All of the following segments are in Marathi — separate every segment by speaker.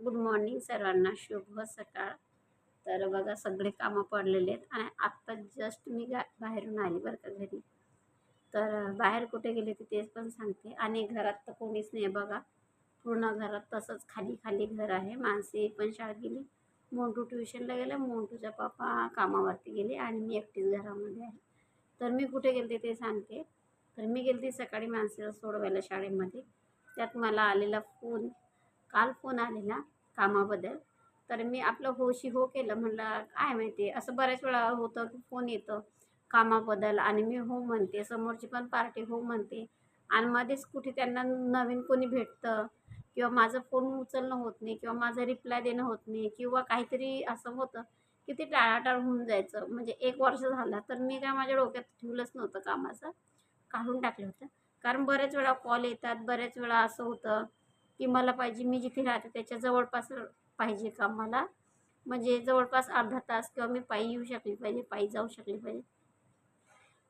Speaker 1: गुड मॉर्निंग सर्वांना. शुभ सकाळ. तर बघा सगळे कामं पडलेले आहेत आणि आत्ता जस्ट मी गा बाहेरून आली बरं का घरी. तर बाहेर कुठे गेले ते तेच पण सांगते. आणि घरात तर कोणीच नाही बघा. पूर्ण घरात तसंच खाली खाली घर आहे. माणसे पण शाळेत गेली. मोंटू ट्युशनला गेले. मोंटूचा पापा कामावरती गेले आणि मी एकटीच घरामध्ये आहे. तर मी कुठे गेले ते सांगते. तर मी गेले सकाळी माणसेला सोडवायला शाळेमध्ये. त्यात मला आलेला फोन काल फोन आलेला कामाबद्दल. तर मी आपलं होशी हो केलं. म्हणलं काय माहिती? असं बऱ्याच वेळा होतं की फोन येतं कामाबद्दल आणि मी हो म्हणते. समोरची पण पार्टी हो म्हणते. आणि मध्येच कुठे त्यांना नवीन कोणी भेटतं किंवा माझं फोन उचलणं होत नाही किंवा माझं रिप्लाय देणं होत नाही किंवा काहीतरी असं होतं की ते टाळाटाळ होऊन जायचं. म्हणजे एक वर्ष झालं तर मी काय माझ्या डोक्यात ठेवलंच नव्हतं कामाचं. काढून टाकलं होतं. कारण बऱ्याच वेळा कॉल येतात. बऱ्याच वेळा असं होतं की मला पाहिजे मी जिथे राहते त्याच्या जवळपास पाहिजे का मला? म्हणजे जवळपास अर्धा तास किंवा मी पायी येऊ शकली पाहिजे पायी जाऊ शकली पाहिजे.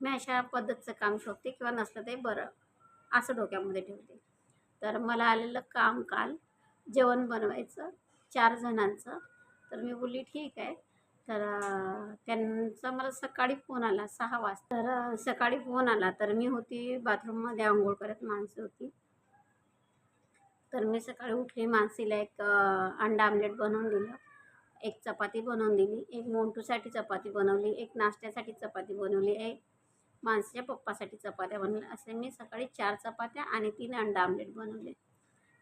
Speaker 1: मी अशा पद्धतीचं काम शोधते किंवा नसलं ते बरं असं डोक्यामध्ये ठेवते. तर मला आलेलं काम काल जेवण बनवायचं चार जणांचं. तर मी बोलली ठीक आहे. तर त्यांचा मला सकाळी फोन आला सहा वाजता. तर सकाळी फोन आला तर मी होती बाथरूममध्ये आंघोळ करत माणसं होती. तर मी सकाळी उठली मानसीला एक अंडा आमलेट बनवून दिलं एक चपाती बनवून दिली एक मोंटूसाठी चपाती बनवली एक नाश्त्यासाठी चपाती बनवली एक मानसीच्या पप्पासाठी चपात्या बनवल्या असे मी सकाळी चार चपात्या आणि तीन अंडा आमलेट बनवले.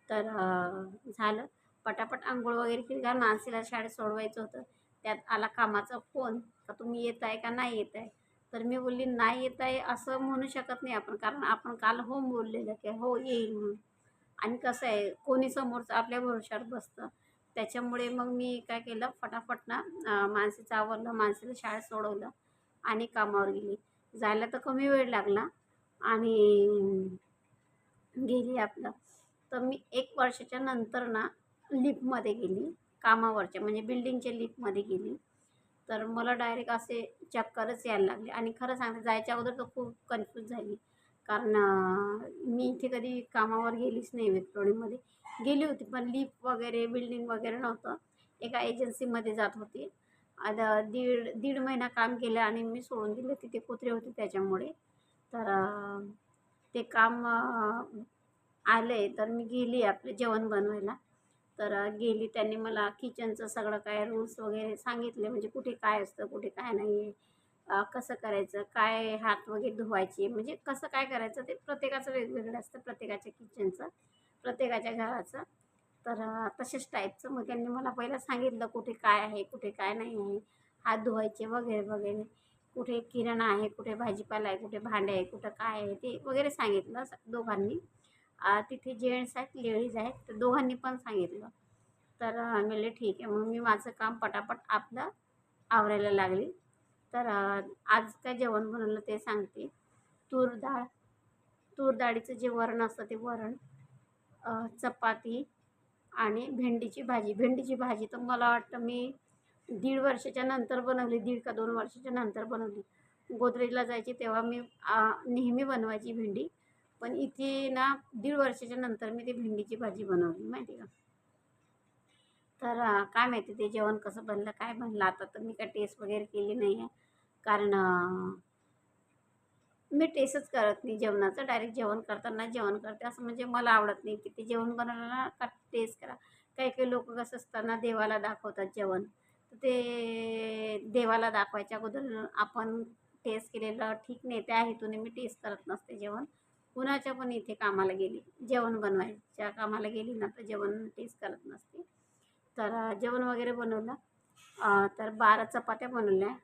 Speaker 1: तर झालं. पटापट आंघोळ वगैरे केली कारण मानसीला शाळेत सोडवायचं होतं. त्यात आला कामाचा फोन का तुम्ही येत आहे का नाही येत आहे? तर मी बोलली नाही येत आहे असं म्हणू शकत नाही आपण कारण आपण काल हो बोललेलं की हो येईल म्हणून. आणि कसं आहे कोणी समोरचं आपल्या भरोशावर बसतं. त्याच्यामुळे मग मी काय केलं फटाफट ना माणसाचं माणसेचं आवरलं माणसेला शाळेत सोडवलं आणि कामावर गेली. जायला तर कमी वेळ लागला आणि गेली आपलं. तर मी एक वर्षाच्या नंतर ना लिफ्टमध्ये गेली कामावरच्या म्हणजे बिल्डिंगच्या लिफ्टमध्ये गेली. तर मला डायरेक्ट असे चक्करच यायला लागले आणि खरं सांगते जायच्या अगोदर तर खूप कन्फ्यूज झाली. कारण मी इथे कधी कामावर गेलीच नाही विक्रोळीमध्ये. गेली होती पण लिफ्ट वगैरे बिल्डिंग वगैरे नव्हतं. एका एजन्सीमध्ये जात होती. आता दीड दीड महिना काम केलं आणि मी सोडून दिलं तिथे कुत्रे होते त्याच्यामुळे. तर ते काम आले तर मी गेली आपलं जेवण बनवायला. तर गेली. त्यांनी मला किचनचं सगळं काय रूल्स वगैरे सांगितले. म्हणजे कुठे काय असतं कुठे काय नाही आहे कसं करायचं? काय हात वगैरे धुवायचे? म्हणजे कसं काय करायचं? ते प्रत्येकाचं वेगवेगळं असतं प्रत्येकाच्या किचनचं प्रत्येकाच्या घराचं. तर तसेच टाईपचं. मग त्यांनी मला पहिलं सांगितलं कुठे काय आहे कुठे काय नाही आहे. हात धुवायचे वगैरे वगैरे. कुठे किराणा आहे कुठे भाजीपाला आहे कुठे भांडे आहे कुठं काय आहे ते वगैरे सांगितलं स- दोघांनी. तिथे जेंट्स आहेत लेडीज आहेत तर दोघांनी पण सांगितलं. तर म्हणले ठीक आहे. मग मी माझं काम पटापट आपलं आवरायला लागली. तर आज काय जेवण बनवलं ते सांगते. तूर डाळ तूर डाळीचं जे वरण असतं ते वरण चपाती आणि भेंडीची भाजी. भेंडीची भाजी तर मला वाटतं मी दीड वर्षाच्या नंतर बनवली दीड का दोन वर्षाच्या नंतर बनवली. गोदरेजला जायची तेव्हा मी नेहमी बनवायची भेंडी. पण इथे ना दीड वर्षाच्या नंतर मी ती भेंडीची भाजी बनवली माहिती का? तर काय माहिती ते जेवण कसं बनलं काय बनलं? आता तर मी काय टेस्ट वगैरे केली नाही आहे कारण मी टेस्टच करत नाही जेवणाचं. डायरेक्ट जेवण करताना जेवण करते. असं म्हणजे मला आवडत नाही की ते जेवण बनवलं का टेस्ट करा. काही काही लोक कसं असताना देवाला दाखवतात जेवण. तर ते देवाला दाखवायच्या अगोदर आपण टेस्ट केलेलं ठीक नाही. त्या हेतूने मी टेस्ट करत नसते जेवण. कुणाच्या पण इथे कामाला गेली. जेवण बनवायच्या कामाला गेली ना तर जेवण टेस्ट करत नसते. तर जेवण वगैरे बनवलं. तर बारा चपात्या बनवल्या.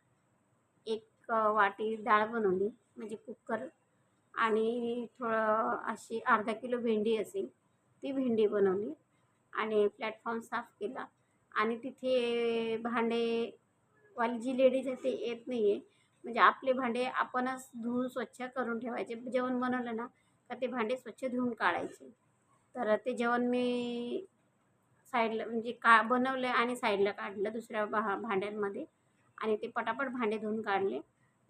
Speaker 1: एक वाटी डाळ बनवली म्हणजे कुकर आणि थोडं अशी अर्धा किलो भेंडी असेल ती भेंडी बनवली आणि प्लॅटफॉर्म साफ केला. आणि तिथे भांडेवाली जी लेडीज आहे ते येत नाही आहे म्हणजे आपले भांडे आपणच धुवून स्वच्छ करून ठेवायचे. जेवण बनवलं ना का ते भांडे स्वच्छ धुवून काढायचे. तर ते जेवण मी साईडला म्हणजे का बनवलं आणि साईडला काढलं दुसऱ्या भा भांड्यांमध्ये आणि ते पटापट भांडे धुवून काढले.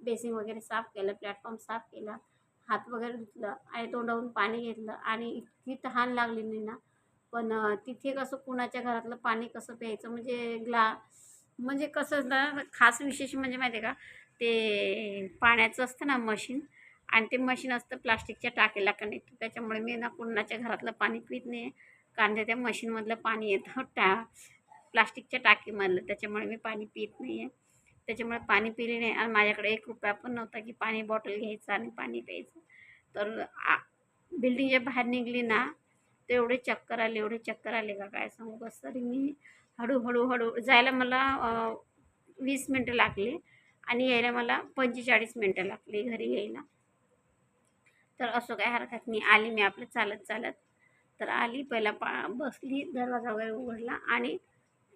Speaker 1: बेसिन वगैरे साफ केलं प्लॅटफॉर्म साफ केला हात वगैरे धुतलं आणि तोंडावरून पाणी घेतलं आणि इतकी तहान लागली नाही ना पण तिथे कसं कुणाच्या घरातलं पाणी कसं प्यायचं म्हणजे ग्ला म्हणजे कसं ना खास विशेष म्हणजे माहिती आहे का ते पाण्याचं असतं ना मशीन आणि ते मशीन असतं प्लास्टिकच्या टाकीला कनेक्ट त्याच्यामुळे मी ना कुणाच्या घरातलं पाणी पित नाही. कारण त्या मशीनमधलं पाणी येतं. हो, टा प्लास्टिकच्या टाकीमधलं. त्याच्यामुळे मी पाणी पित नाही आहे त्याच्यामुळे पाणी पिले नाही. आणि माझ्याकडे एक रुपया पण नव्हता की पाणी बॉटल घ्यायचं आणि पाणी प्यायचं. तर आ बिल्डिंगच्या बाहेर निघली ना तर एवढे चक्कर आले एवढे चक्कर आले का काय सांगू? बस तरी मी हळूहळू हळू जायला मला वीस मिनटं लागली आणि यायला मला पंचेचाळीस मिनटं लागली घरी यायला. तर असं काय हरकत नाही. आली मी आपलं चालत चालत. तर आली पहिला पा बसली दरवाजा वगैरे उघडला आणि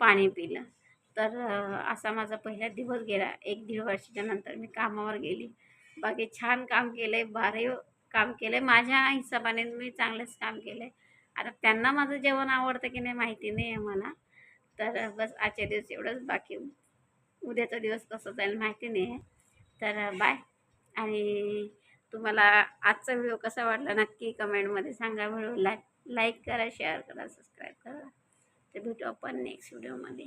Speaker 1: पाणी पिलं. तर असा माझा पहिला दिवस गेला. एक दीड वर्षाच्या नंतर मी कामावर गेली. बाकी छान काम केलं आहे भारी काम केलं आहे माझ्या हिशोबाने मी चांगलंच काम केलं आहे आता त्यांना माझं जेवण आवडतं की नाही माहिती नाही आहे मला. तर बस आजच्या दिवस एवढंच. बाकी उद्याचा दिवस कसं जाईल माहिती नाही आहे तर बाय. आणि तुम्हाला आजचा व्हिडिओ कसा वाटला नक्की कमेंटमध्ये सांगा. व्हिडिओ लाईक लाईक करा शेअर करा सबस्क्राईब करा. तर भेटू आपण नेक्स्ट व्हिडिओमध्ये